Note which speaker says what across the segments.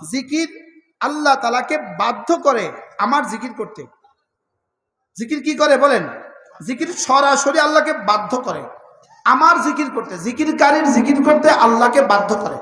Speaker 1: জিকির আল্লাহ তালাকে বাধ্য করে আমার জিকির করতে। জিকির কি করে বলেন? জিকির সরাসরি আল্লাহকে বাধ্য করে। আমার জিকির করতে জিকিরকারীর জিকির করতে আল্লাহকে বাধ্য করে।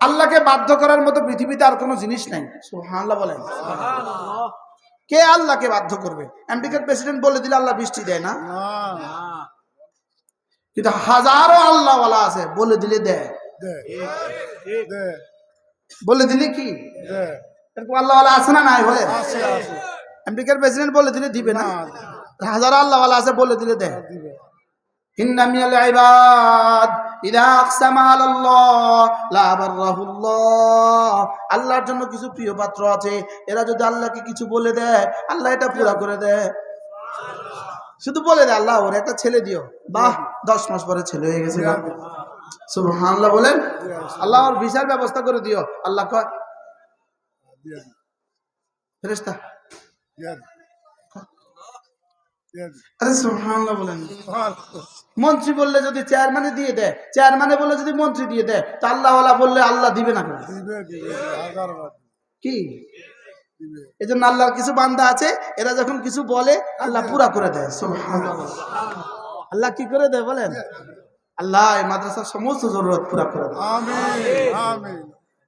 Speaker 1: আল্লাহকে বাধ্য করার মতো পৃথিবীতে আর কোনো জিনিস নাই। সুবহানাল্লাহ বলেন। কে আল্লাহকে বাধ্য করবে? আমেরিকার প্রেসিডেন্ট বলে দিলে আল্লাহ বৃষ্টি দেয় না? কিন্তু হাজারো আল্লাহওয়ালা আছে বলে দিলে দেয়। বলে দিলে কি এরকম আল্লাহওয়ালা আছে না নাই বলে আমেরিকার প্রেসিডেন্ট বলে দিলে দিবে না হাজারো আল্লাহওয়ালা আছে বলে দিলে দেয় إن من العباد إذا أقسم على الله لا بره الله আল্লাহর জন্য কিছু প্রিয় পাত্র আছে এরা যদি আল্লাহকে কিছু বলে দেয় আল্লাহ এটা পুরা করে দেয় শুধু বলে দেয় আল্লাহ ওর একটা ছেলে দিও বাহ দশ মাস পরে ছেলে হয়ে গেছে সুবহানাল্লাহ বলেন ভিসার ব্যবস্থা করে দিও। আল্লাহ কয় ফেরেশতা। মন্ত্রী বললে যদি চেয়ারম্যানে দিয়ে দেয় চেয়ারম্যানে বললে যদি মন্ত্রী দিয়ে দেয় তা আল্লাহওয়ালা বললে আল্লাহ দিবে না কি? এই জন্য আল্লাহর কিছু বান্দা আছে এরা যখন কিছু বলে আল্লাহ পুরা করে দেয় আল্লাহ কি করে দেয় বলেন? আল্লাহ এই মাদ্রাসার সমস্ত জরুরত পুরা করে দেয়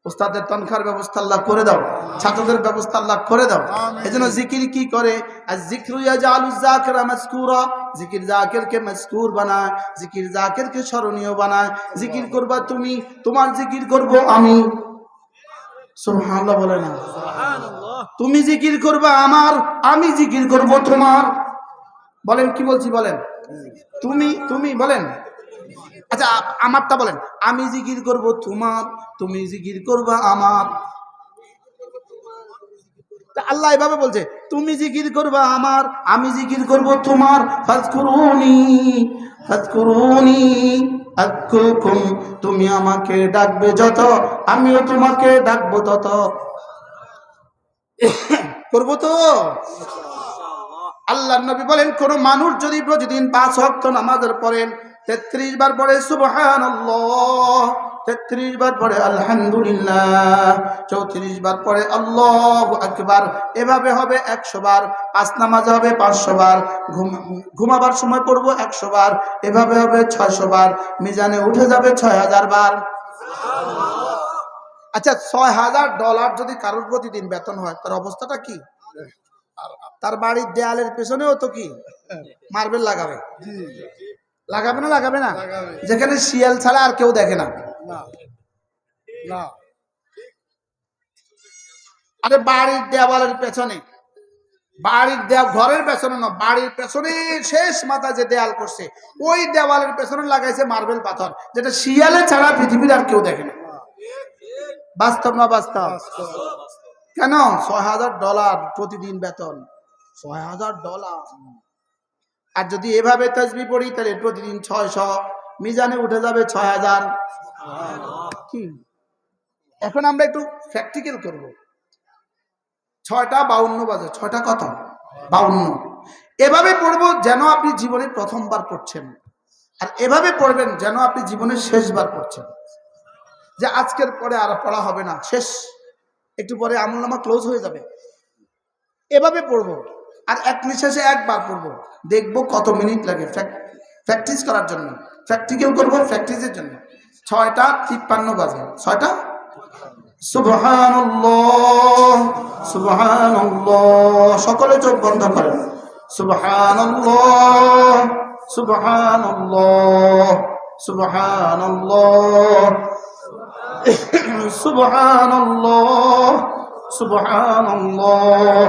Speaker 1: উস্তাদের তনখার ব্যবস্থা আল্লাহ করে দাও ছাত্রদের ব্যবস্থা আল্লাহ করে দাও। এই জন্য জিকির কি করে? আর জিক্রু ইয়াজালু যাকিরা মাসকুরা জিকির জাকিরকে মাসকুর বানায় জিকির জাকিরকে স্মরণীয় বানায়। জিকির করবা তুমি তোমার জিকির করব আমি। সুবহানাল্লাহ বলে না। তুমি জিকির করবা আমার আমি জিকির করব তোমার। বলেন কি বলছি বলেন? তুমি তুমি বলেন। আচ্ছা আমারটা বলেন। আমি জিকির করব তোমার, তুমি জিকির করবা আমার। আল্লাহ এভাবে বলছে, তুমি জিকির করবা আমার, আমি জিকির করব তোমার। তুমি আমাকে ডাকবে যত, আমিও তোমাকে ডাকবো তত। করব তো? আল্লাহ নবী বলেন, কোন মানুষ যদি প্রতিদিন পাঁচ ওয়াক্ত নামাজের পড়েন তেত্রিশ বার পড়ে সুবহান তেত্রিশ বার পড়ে আলহামদুলিল্লাহ চৌত্রিশ বার পড়ে আল্লাহ আকবার এভাবে হবে একশো বার পাঁচ নামাজ হবে পাঁচশো বার ঘুম ঘুমাবার সময় পড়ব একশো বার এভাবে হবে ছয়শো বার মিজানে উঠে যাবে ছয় হাজার বার। আচ্ছা ছয় হাজার ডলার যদি কারোর প্রতিদিন বেতন হয় তার অবস্থাটা কি? তার বাড়ির দেয়ালের পেছনেও তো কি? মার্বেল লাগাবে। লাগাবে না লাগাবে না? যেখানে শিয়াল ছাড়া আর কেউ দেখে না। আরে বাড়ির দেওয়ালের পেছনে। বাড়ির দেওয়া ঘরের পেছনে না বাড়ির পেছনে শেষ মাথা যে দেয়াল করছে ওই দেওয়ালের পেছনে লাগাইছে মার্বেল পাথর যেটা শিয়ালে ছাড়া পৃথিবীর আর কেউ দেখে না। বাস্তব না বাস্তব। কেন? ছয় হাজার ডলার প্রতিদিন বেতন। ছয় হাজার ডলার। আর যদি এভাবে তসবি পড়ি, তাহলে প্রতিদিন ছয়শো, মিজানে উঠে যাবে ছয় হাজার। কি? এখন আমরা একটু প্র্যাকটিক্যাল করব। ছয়টা বাউন্ন বাজে, ছয়টা কত বাউন্ন। এভাবে পড়ব যেন আপনি জীবনে প্রথমবার পড়ছেন। আর এভাবে পড়বেন যেন আপনি জীবনে শেষবার পড়ছেন। যে আজকের পরে আর পড়া হবে না, শেষ। একটু পরে আমল নামা ক্লোজ হয়ে যাবে। এভাবে পড়ব। আর এক নিঃশ্বাসে একবার পড়ব। দেখব কত মিনিট লাগে প্র্যাকটিস করার জন্য। প্র্যাকটিক্যাল করব প্র্যাকটিসের জন্য। ছয়টা তিপ্পান্ন বাজে। ছয়টা? সুবহানাল্লাহ সুবহানাল্লাহ। সকলে চোখ বন্ধ করেন। সুবহানাল্লাহ সুবহানাল্লাহ সুবহানাল্লাহ। সুবহানাল্লাহ সুবহানাল্লাহ।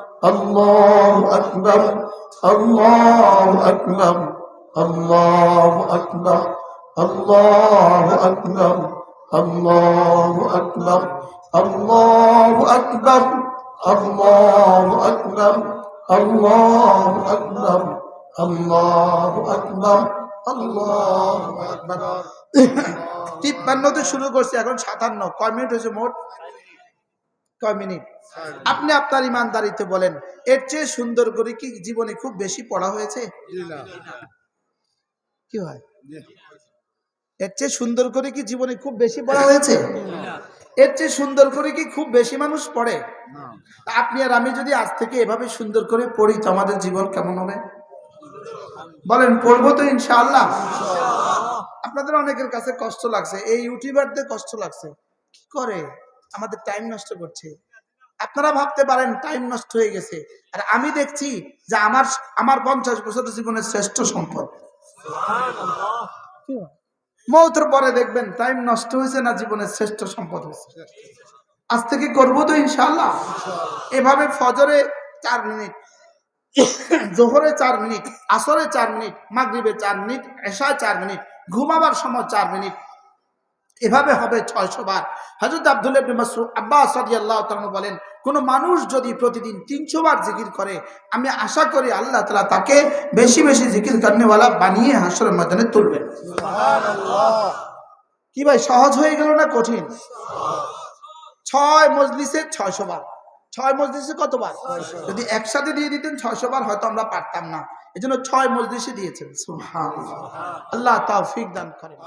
Speaker 1: الله أكبر الله أكبر الله أكبر الله أكبر الله أكبر الله أكبر الله أكبر الله أكبر الله أكبر الله أكبر তিপ্পান্নতে শুরু করছি এখন সাতান্ন কয় মিনিট হয়েছে মোট কয় মিনিট? আপনি আপনার ইমানদারিতে বলেন এর চেয়ে সুন্দর করে কি জীবনে খুব বেশি পড়া হয়েছে? কি হয়? এর চেয়ে সুন্দর করে কি জীবনে খুব বেশি পড়া হয়েছে? এর চেয়ে সুন্দর করে কি খুব বেশি মানুষ পড়ে? আপনি আর আমি যদি আজ থেকে এভাবে সুন্দর করে পড়ি তো আমাদের জীবন কেমন হবে? বলেন পড়ব তো ইনশাআল্লাহ। আপনাদের অনেকের কাছে কষ্ট লাগছে এই ইউটিউবারদের কষ্ট লাগছে। কি করে? আমাদের টাইম নষ্ট করছে। আপনারা ভাবতে পারেন টাইম নষ্ট হয়ে গেছে। আর আমি দেখছি যে আমার আমার পঞ্চাশ বছরের জীবনের শ্রেষ্ঠ সম্পদ। মৌতের পরে দেখবেন টাইম নষ্ট হয়েছে না জীবনের শ্রেষ্ঠ সম্পদ হয়েছে। আজ থেকে করব তো ইনশাল্লাহ এভাবে ফজরে চার মিনিট, জোহরে চার মিনিট, আসরে চার মিনিট, মাগরিবে চার মিনিট, এশায় চার মিনিট, ঘুমাবার সময় চার মিনিট এভাবে হবে ছয়শো বার। হজরত আব্দুল মাসউদ আব্বাস তাআলা বলেন কোন মানুষ যদি প্রতিদিন তিনশো বার জিকির করে আমি আশা করি আল্লাহ তাআলা তাকে বেশি বেশি জিকির করনেওয়ালা বানিয়ে হাসরের ময়দানে তুলবেন কি ভাই সহজ হয়ে গেল না কঠিন? ছয় মজলিসে ছয়শো বার। ছয় মজলিসে কতবার যদি একসাথে দিয়ে দিতেন ছয়শো বার হয়তো আমরা পারতাম না। এজন্য ছয় মজলিসে দিয়েছেন। আল্লাহ তাওফিক দান করেন।